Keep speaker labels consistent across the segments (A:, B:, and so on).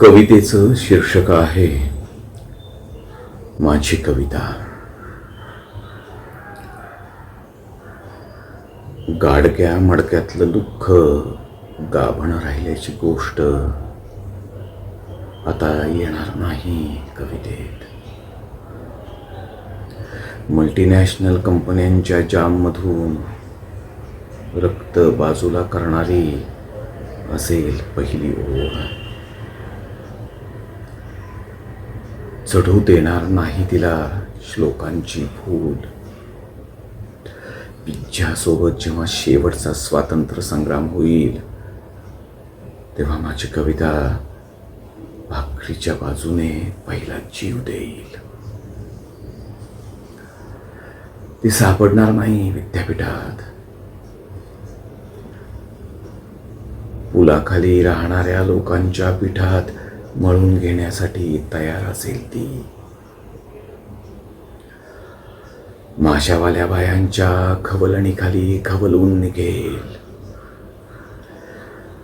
A: कवितेचं शीर्षक आहे माझी कविता. गाडक्या मडक्यातलं दुःख गाभण राहिल्याची गोष्ट आता येणार नाही कवितेत. मल्टीनॅशनल कंपन्यांच्या जाममधून रक्त बाजूला करणारी असेल पहिली ओढ चढू देणार नाही तिला श्लोकांची फूल पिझ्झासोबत जेव्हा शेवटचा स्वातंत्र्य संग्राम होईल तेव्हा माझी कविता भाकरीच्या बाजूने पहिला जीव देईल. ती सापडणार नाही विद्यापीठात. पुलाखाली राहणाऱ्या लोकांच्या पीठात मळून घेण्यासाठी तयार असेल ती. माशावाल्या बायांच्या खवलणीखाली खवलून निघेल.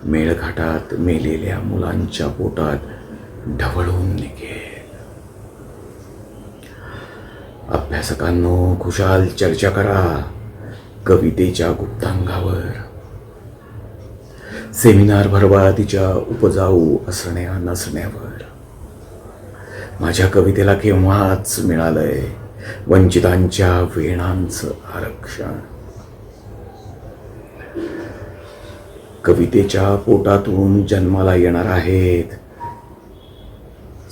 A: मेळघाटात मेलेल्या मुलांच्या पोटात ढवळून निघेल. अभ्यासकांनो खुशाल चर्चा करा. कवितेच्या गुप्तांगावर. सेमिनार भरवा तिच्या उपजाऊ असण्या नसण्यावर. माझ्या कवितेला केव्हाच मिळालंय वंचितांच्या वेणांचं आरक्षण. कवितेच्या पोटातून जन्माला येणार आहेत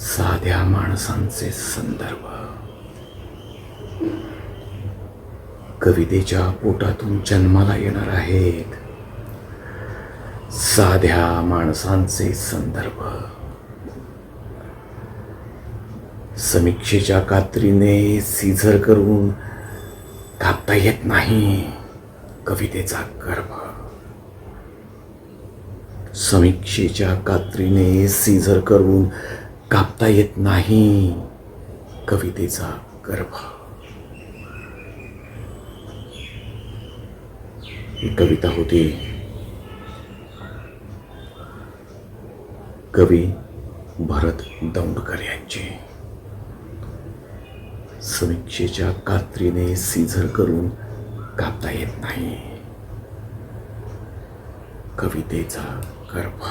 A: साध्या माणसांचे संदर्भ. कवितेच्या पोटातून जन्माला येणार आहेत साध्या माणसांचे संदर्भ. समीक्षेच्या कात्रीने सीझर करून कापता येत नाही कवितेचा गर्भ. समीक्षेच्या कात्रीने सीझर करून कापता येत नाही कवितेचा गर्भ. ही कविता होती कवी भरत दौंडकर यांचे. समीक्षेच्या कात्रीने सीझर करून कापता येत नाही. कवितेचा गर्भ.